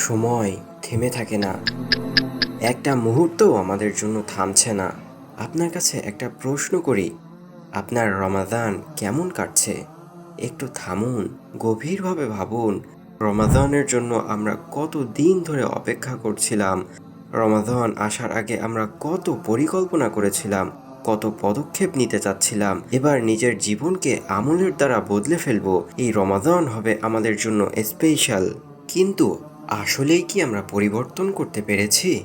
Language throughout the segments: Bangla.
সময় থেমে থাকে না। একটা মুহূর্তও আমাদের জন্য থামছে না। আপনার কাছে একটা প্রশ্ন করি, আপনার রমাদান কেমন কাটছে? একটু থামুন, গভীরভাবে ভাবুন, রমাদানের জন্য আমরা কত দিন ধরে অপেক্ষা করছিলাম, রমাদান আসার আগে আমরা কত পরিকল্পনা করেছিলাম, কত পদক্ষেপ নিতে চাচ্ছিলাম, এবার নিজের জীবনকে আমলের দ্বারা বদলে ফেলব, এই রমাদান হবে আমাদের জন্য স্পেশাল কিন্তু আসলেই কি আমরা পরিবর্তন করতে পেরেছি?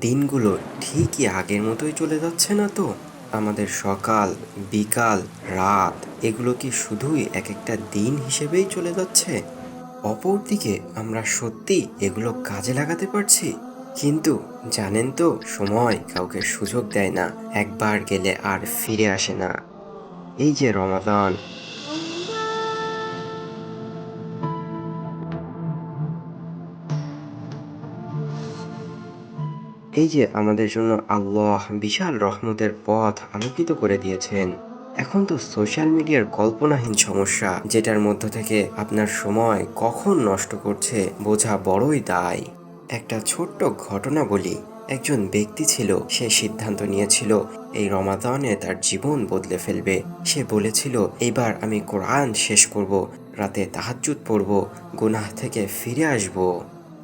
দিনগুলো ঠিকই আগের মতোই চলে যাচ্ছে না তো? আমাদের সকাল, বিকাল, রাত, এগুলো কি শুধুই এক একটা দিন হিসেবেই চলে যাচ্ছে? অপরদিকে আমরা সত্যি এগুলো কাজে লাগাতে পারছি? কিন্তু জানেন তো, সময় কাউকে সুযোগ দেয় না, একবার গেলে আর ফিরে আসে না। এই যে রমাদান এই যে আমাদের জন্য আল্লাহ বিশাল রহমতের পথ আলোকিত করে দিয়েছেন। এখন তো সোশ্যাল মিডিয়ার কল্পনাহীন সমস্যা, যেটার মধ্য থেকে আপনার সময় কখন নষ্ট করছে বোঝা বড়ই দায়। একটা ছোট্ট ঘটনা বলি, একজন ব্যক্তি ছিল, সে সিদ্ধান্ত নিয়েছিল, এই রমাদানে তার জীবন বদলে ফেলবে। সে বলেছিল, এবার আমি কোরআন শেষ করব, রাতে তাহাজ্জুদ পড়ব, গুনাহ থেকে ফিরে আসব।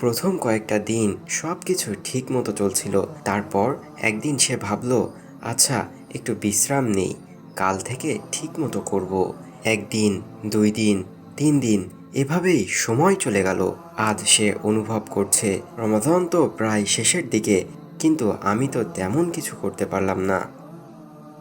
প্রথম কয়েকটা দিন সব কিছু ঠিক মতো চলছিল। তারপর একদিন সে ভাবলো আচ্ছা একটু বিশ্রাম নেই, কাল থেকে ঠিক মতো করব। একদিন, দুই দিন, তিন দিন, এভাবেই সময় চলে গেল। আজ সে অনুভব করছে, রমাদান তো প্রায় শেষের দিকে, কিন্তু আমি তো তেমন কিছু করতে পারলাম না।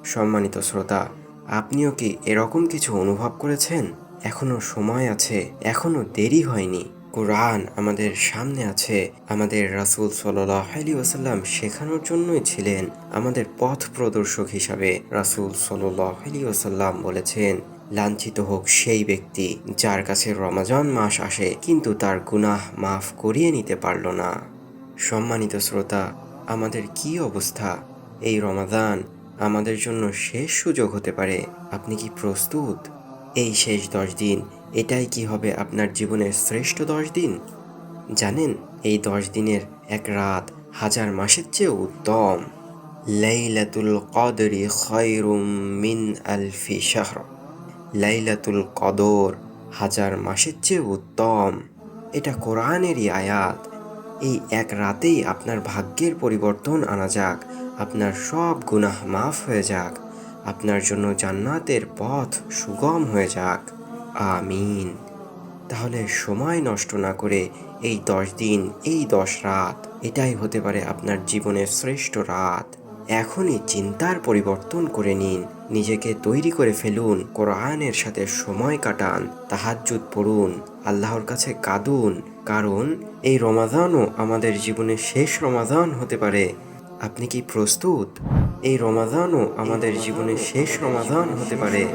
সম্মানিত শ্রোতা, আপনিও কি এরকম কিছু অনুভব করেছেন? এখনও সময় আছে, এখনও দেরি হয়নি। কোরআন আমাদের সামনে আছে। আমাদের রাসূল সাল্লাহ আলী ওসাল্লাম শেখানোর জন্যই ছিলেন আমাদের পথ প্রদর্শক হিসাবে। রাসূল সাল্লাহ আলী ওসাল্লাম বলেছেন, লাঞ্ছিত হোক সেই ব্যক্তি যার কাছে রমাজান মাস আসে, কিন্তু তার গুনাহ মাফ করিয়ে নিতে পারল না। সম্মানিত শ্রোতা, আমাদের কি অবস্থা? এই রমাদান আমাদের জন্য শেষ সুযোগ হতে পারে। আপনি কি প্রস্তুত? এই শেষ দশ দিন এটাই কি হবে আপনার জীবনের শ্রেষ্ঠ দশ দিন? জানেন, এই দশ দিনের এক রাত হাজার মাসের চেয়ে উত্তম। লাইলাতুল কদরি খয়রুম মিন আলফি শাহর। লাইলাতুল কদর হাজার মাসের চেয়ে উত্তম। এটা কোরআনেরই আয়াত। এই এক রাতেই আপনার ভাগ্যের পরিবর্তন আনা যাক, আপনার সব গুনাহ মাফ হয়ে যাক, আপনার জন্য জান্নাতের পথ সুগম হয়ে যাক। আমিন। তাহলে সময় নষ্ট না করে এই দশ দিন, এই দশ রাত, এটাই হতে পারে আপনার জীবনের শ্রেষ্ঠ রাত। এখনই চিন্তার পরিবর্তন করে নিন। নিজেকে তৈরি করে ফেলুন, কোরআনের সাথে সময় কাটান, তাহাজ্জুদ পড়ুন, আল্লাহর কাছে কাঁদুন। কারণ এই রমাদানও আমাদের জীবনের শেষ রমাদান হতে পারে। আপনি কি প্রস্তুত? এই রমাদানও আমাদের জীবনের শেষ রমাদান হতে পারে।